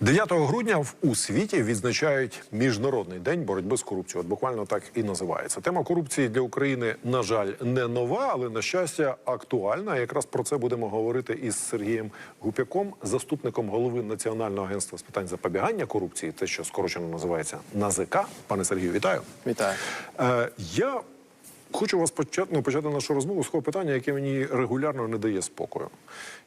9 грудня в- у світі відзначають міжнародний день боротьби з корупцією. От буквально так і називається. Тема корупції для України, на жаль, не нова, але на щастя актуальна. Якраз про це будемо говорити із Сергієм Гупяком, заступником голови Національного агентства з питань запобігання корупції, те, що скорочено називається НАЗК. Пане Сергію, вітаю. Вітаю. Е, я хочу вас почати, ну, почати нашу розмову з того питання, яке мені регулярно не дає спокою.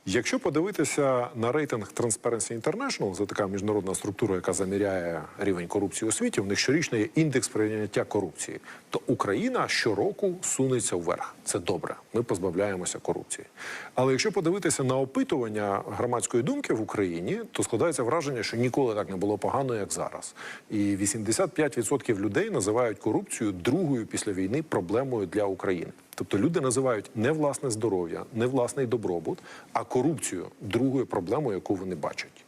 Якщо подивитися на рейтинг Transparency International, це така міжнародна структура, яка заміряє рівень корупції у світі, в них щорічно є індекс прийняття корупції, то Україна щороку сунеться вверх. Це добре. Ми позбавляємося корупції. Але якщо подивитися на опитування громадської думки в Україні, то складається враження, що ніколи так не було погано, як зараз. І 85% людей називають корупцію другою після війни проблемою для України. Тобто люди називають не власне здоров'я, не власний добробут, а корупцію другою проблемою, яку вони бачать.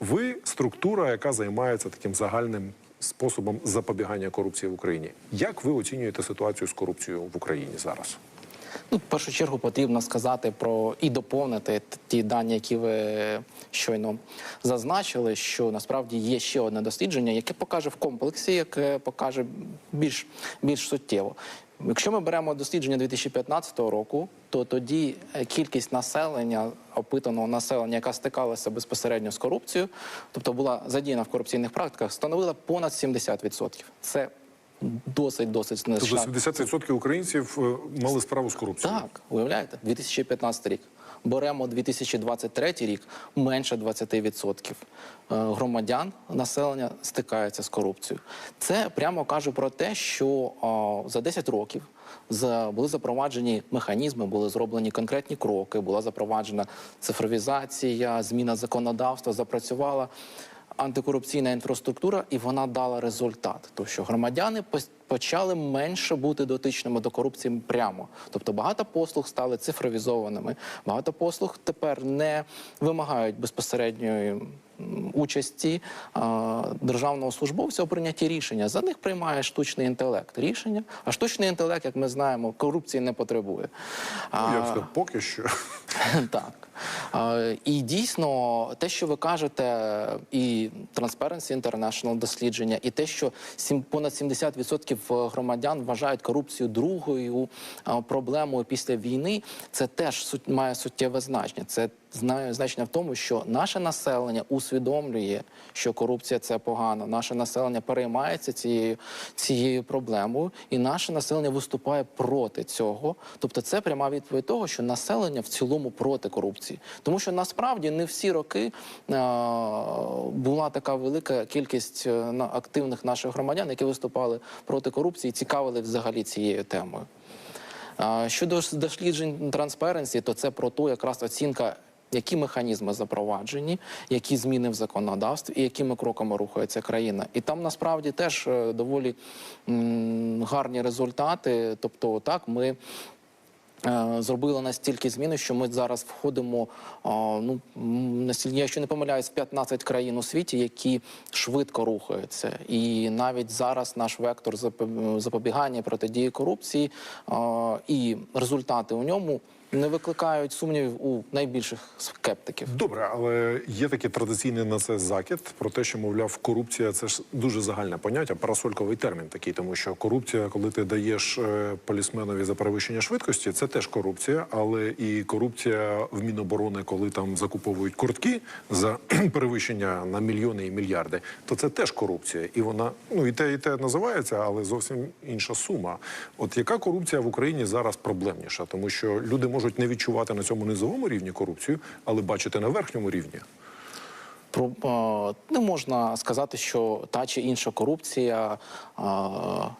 Ви структура, яка займається таким загальним способом запобігання корупції в Україні. Як ви оцінюєте ситуацію з корупцією в Україні зараз? Ну, в першу чергу потрібно сказати про і доповнити ті дані, які ви щойно зазначили, що насправді є ще одне дослідження, яке покаже в комплексі, яке покаже більш, більш суттєво. Якщо ми беремо дослідження 2015 року, то тоді е, кількість населення, опитаного населення, яка стикалася безпосередньо з корупцією, тобто була задіяна в корупційних практиках, становила понад 70%. Це досить досить Тобто значна 70% українців е, мали справу з корупцією. так, уявляєте, 2015 рік. Беремо 2023 рік менше 20% е, громадян населення стикаються з корупцією. Це прямо каже про те, що за 10 років були запроваджені механізми, були зроблені конкретні кроки, була запроваджена цифровізація, зміна законодавства, запрацювала антикорупційна інфраструктура, і вона дала результат. То що громадяни почали менше бути дотичними до корупції прямо. Тобто багато послуг стали цифровізованими. Багато послуг тепер не вимагають безпосередньої участі а, державного службовця у прийнятті рішення. За них приймає штучний інтелект рішення. А штучний інтелект, як ми знаємо, корупції не потребує. Ну, я б сказав, поки що. так. І дійсно, те, що ви кажете, і Transparency International дослідження, і те, що сім- понад 70% громадян вважають корупцію другою е, проблемою після війни, це теж має суттєве значення. Це значення в тому, що наше населення усвідомлює, що корупція це погано. Наше населення переймається цією цією проблемою, і наше населення виступає проти цього. Тобто, це пряма відповідь того, що населення в цілому проти корупції, тому що насправді не всі роки е, була така велика кількість е, активних наших громадян, які виступали проти корупції, і цікавили взагалі цією темою. Щодо досліджень Transparency, то це про ту якраз оцінка, які механізми запроваджені, які зміни в законодавстві і якими кроками рухається країна. І там насправді теж е, доволі гарні результати. Тобто, так ми. е, Зробили настільки зміни, що ми зараз входимо ну настільки, якщо не помиляюсь, в 15 країн у світі, які швидко рухаються. І навіть зараз наш вектор запо- запобігання протидії корупції і результати у ньому не викликають сумнівів у найбільших скептиків. Добре, але є такий традиційний на це закид про те, що мовляв, корупція це ж дуже загальне поняття, парасольковий термін такий, тому що корупція, коли ти даєш е, полісменові за перевищення швидкості, це теж корупція, але і корупція в Міноборони, коли там закуповують куртки за перевищення на мільйони і мільярди, то це теж корупція, і вона ну і те, і те називається, але зовсім інша сума. От яка корупція в Україні зараз проблемніша, тому що люди можуть не відчувати на цьому низовому рівні корупцію, але бачити на верхньому рівні. Про не можна сказати, що та чи інша корупція,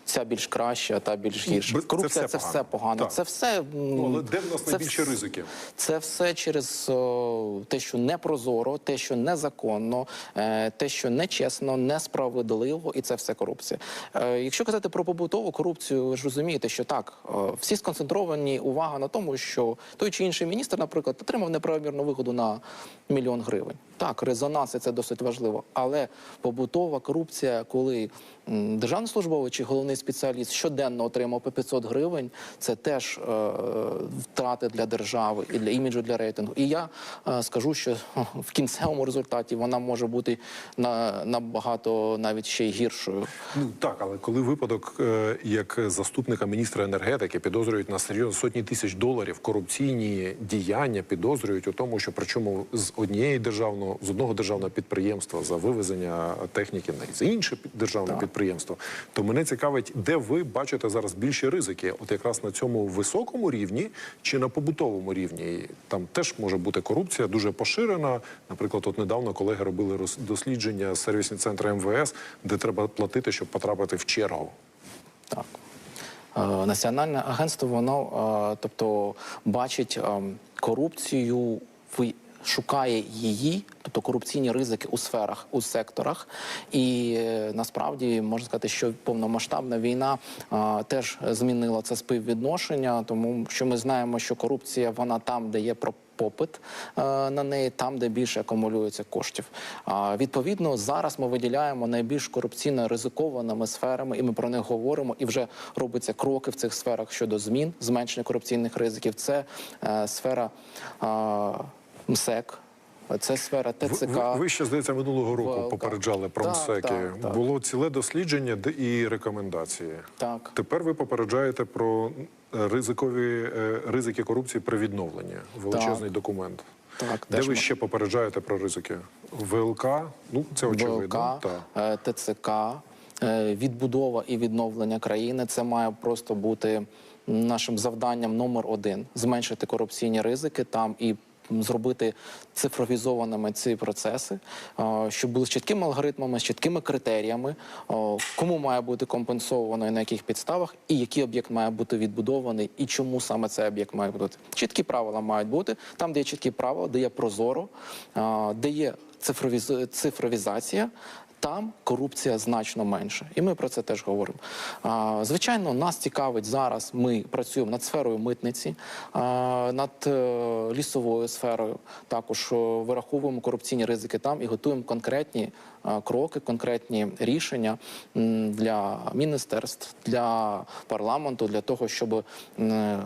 ця більш краща, та більш гірша. Ну, це Корупція все це все погано. погано. Це все Ну, але де в нас найбільше вс- ризики? Це все через о, те, що непрозоро, те, що незаконно, е, те, що нечесно, несправедливо, і це все корупція. Е, Якщо казати про побутову корупцію, ви ж розумієте, що так, е, всі сконцентровані увага на тому, що той чи інший міністр, наприклад, отримав неправомірну вигоду на мільйон гривень. Так, резонанс це досить важливо. Але побутова корупція, коли державний службовець чи головний спеціаліст щоденно отримав по 500 гривень, це теж е, втрати для держави і для іміджу для рейтингу. І я е, скажу, що в кінцевому результаті вона може бути на, набагато навіть ще й гіршою. Ну так, але коли випадок, е, як заступника міністра енергетики підозрюють на серйозно сотні тисяч доларів корупційні діяння, підозрюють у тому, що причому з однієї державного з одного державного підприємства за вивезення техніки на з інше державне Так. Підприємство, то мене цікавить, де ви бачите зараз більші ризики? От якраз на цьому високому рівні чи на побутовому рівні? Там теж може бути корупція дуже поширена. Наприклад, от недавно колеги робили дослідження сервісні центри МВС, де треба платити, щоб потрапити в чергу. Так. Е, Національне агентство воно е, тобто бачить е, корупцію в шукає її, тобто корупційні ризики у сферах, у секторах. І е, насправді можна сказати, що повномасштабна війна е, теж змінила це співвідношення, тому що ми знаємо, що корупція вона там, де є про попит е, на неї там, де більше акумулюється коштів. А відповідно, зараз ми виділяємо найбільш корупційно ризикованими сферами, і ми про них говоримо. І вже робиться кроки в цих сферах щодо змін, зменшення корупційних ризиків. Це е, сфера МСЕК, це сфера ТЦК. ви, ви ще здається минулого року ВЛК. попереджали про Так, МСЕКи. так, так. Було ціле дослідження і рекомендації. Так. Тепер ви попереджаєте про ризикові е, ризики корупції при відновленні. Величезний документ. Так, Де ви ми- ще попереджаєте про ризики? ВЛК, ну це очевидно. Так. е, ТЦК, е, відбудова і відновлення країни. Це має просто бути нашим завданням номер один: зменшити корупційні ризики там і. Зробити цифровізованими ці процеси, щоб були з чіткими алгоритмами, з чіткими критеріями, кому має бути компенсовано і на яких підставах, і який об'єкт має бути відбудований, і чому саме цей об'єкт має бути. Чіткі правила мають бути там, де є чіткі правила, де є прозоро, де є цифровіз... цифровізація. Там корупція значно менша, і ми про це теж говоримо. Звичайно, нас цікавить зараз. Ми працюємо над сферою митниці, над е, лісовою сферою. Також е, вираховуємо корупційні ризики там і готуємо конкретні е, кроки, конкретні рішення для міністерств, для парламенту, для того, щоб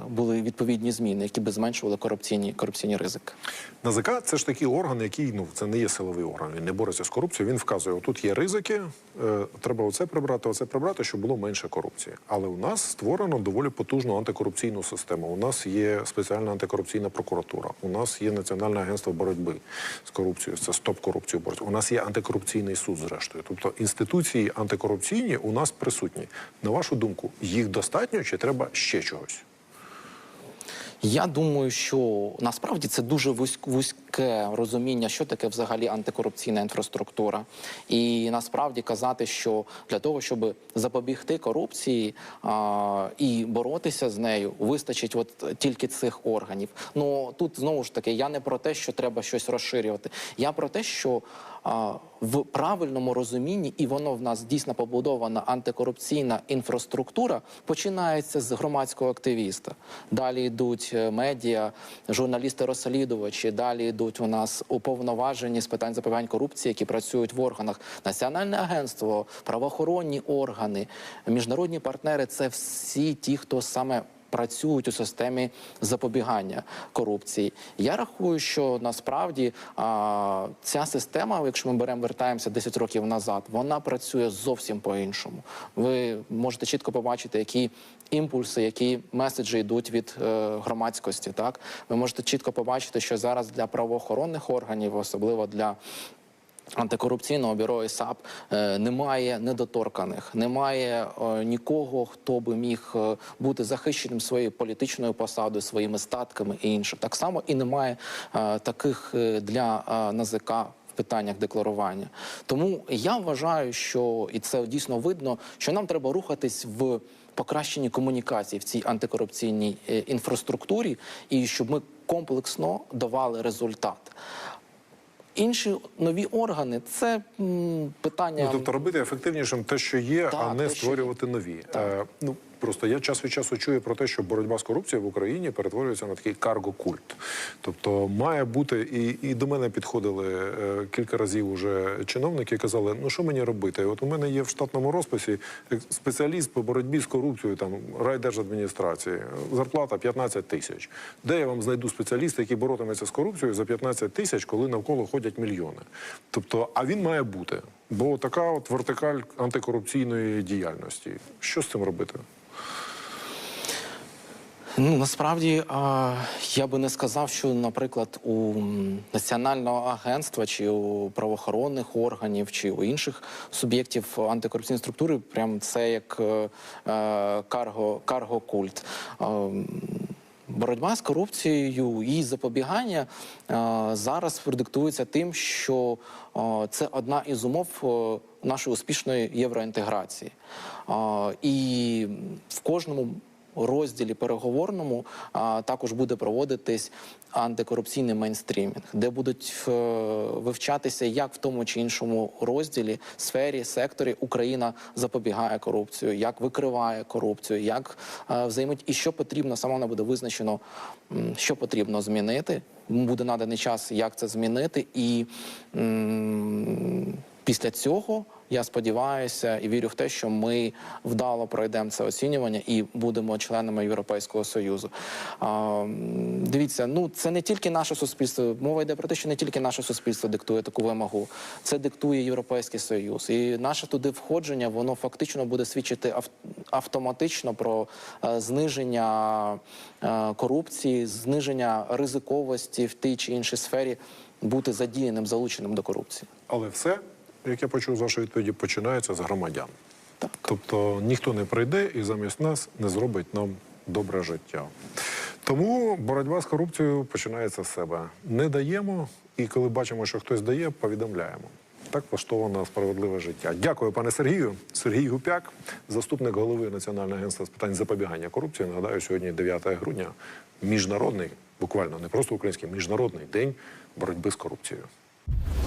були відповідні зміни, які би зменшували корупційні корупційні ризики. НАЗК це ж такий орган, який ну це не є силовий орган. Він не бореться з корупцією. Він вказує, тут є ризики, е, треба оце прибрати, оце прибрати, щоб було менше корупції. Але у нас створено доволі потужну антикорупційну систему. У нас є спеціальна антикорупційна прокуратура. У нас є Національне агентство боротьби з корупцією. Це стоп корупцію бореться. У нас є антикорупційний суд, зрештою. Тобто інституції антикорупційні у нас присутні. На вашу думку, їх достатньо чи треба ще чогось? Я думаю, що насправді це дуже вузьк- вузьке розуміння, що таке взагалі антикорупційна інфраструктура. І насправді казати, що для того, щоб запобігти корупції а, і боротися з нею, вистачить от тільки цих органів. Ну тут знову ж таки я не про те, що треба щось розширювати. Я про те, що а, в правильному розумінні, і воно в нас дійсно побудована антикорупційна інфраструктура, починається з громадського активіста. Далі йдуть е, медіа, журналісти-розслідувачі. Далі йдуть у нас уповноважені з питань запобігання корупції, які працюють в органах. Національне агентство, правоохоронні органи, міжнародні партнери це всі ті, хто саме працюють у системі запобігання корупції. Я рахую, що насправді а, ця система, якщо ми беремо вертаємося 10 років назад, вона працює зовсім по-іншому. Ви можете чітко побачити, які імпульси, які меседжі йдуть від е, громадськості. Так ви можете чітко побачити, що зараз для правоохоронних органів, особливо для Антикорупційного бюро і САП е, немає недоторканих, немає е, нікого, хто би міг е, бути захищеним своєю політичною посадою, своїми статками і інше. Так само і немає таких для НАЗК в питаннях декларування. Тому я вважаю, що і це дійсно видно, що нам треба рухатись в покращенні комунікації в цій антикорупційній інфраструктурі, і щоб ми комплексно давали результат. Інші нові органи це м, питання. Ну, тобто робити ефективнішим те, що є, а не те, що створювати нові. Так. Е, ну, Просто я час від часу чую про те, що боротьба з корупцією в Україні перетворюється на такий карго-культ. Тобто має бути, і, і до мене підходили е, кілька разів уже чиновники і казали, ну що мені робити? От у мене є в штатному розписі е, спеціаліст по боротьбі з корупцією, там райдержадміністрації, зарплата 15 тисяч. Де я вам знайду спеціаліста, який боротиметься з корупцією за 15 тисяч, коли навколо ходять мільйони? Тобто, а він має бути. Бо така от вертикаль антикорупційної діяльності. Що з цим робити? Ну насправді я би не сказав, що, наприклад, у національного агентства чи у правоохоронних органів чи у інших суб'єктів антикорупційної структури, прям це як е, е, карго, карго-культ. Боротьба з корупцією її запобігання е, зараз продиктується тим, що е, це одна із умов е, нашої успішної євроінтеграції. І в кожному розділі переговорному а, також буде проводитись антикорупційний мейнстрімінг, де будуть е, вивчатися, як в тому чи іншому розділі, сфері, секторі Україна запобігає корупцію, як викриває корупцію, як е, взаємодія, і що потрібно саме буде визначено, що потрібно змінити. Буде наданий час, як це змінити, і м, після цього я сподіваюся і вірю в те, що ми вдало пройдемо це оцінювання і будемо членами Європейського союзу. А, дивіться, ну це не тільки наше суспільство. Мова йде про те, що не тільки наше суспільство диктує таку вимогу, це диктує Європейський Союз. І наше туди входження воно фактично буде свідчити ав- автоматично про е, зниження е, корупції, зниження ризиковості в тій чи іншій сфері бути задіяним, залученим до корупції. Але все, як я почув з вашої відповіді, починається з громадян. Так. Тобто ніхто не прийде і замість нас не зробить нам добре життя. Тому боротьба з корупцією починається з себе. Не даємо, і коли бачимо, що хтось дає, повідомляємо. Так влаштовано справедливе життя. Дякую, пане Сергію. Сергій Гупяк, заступник голови Національного агентства з питань запобігання корупції. Нагадаю, сьогодні 9 грудня, міжнародний, буквально не просто український, міжнародний день боротьби з корупцією.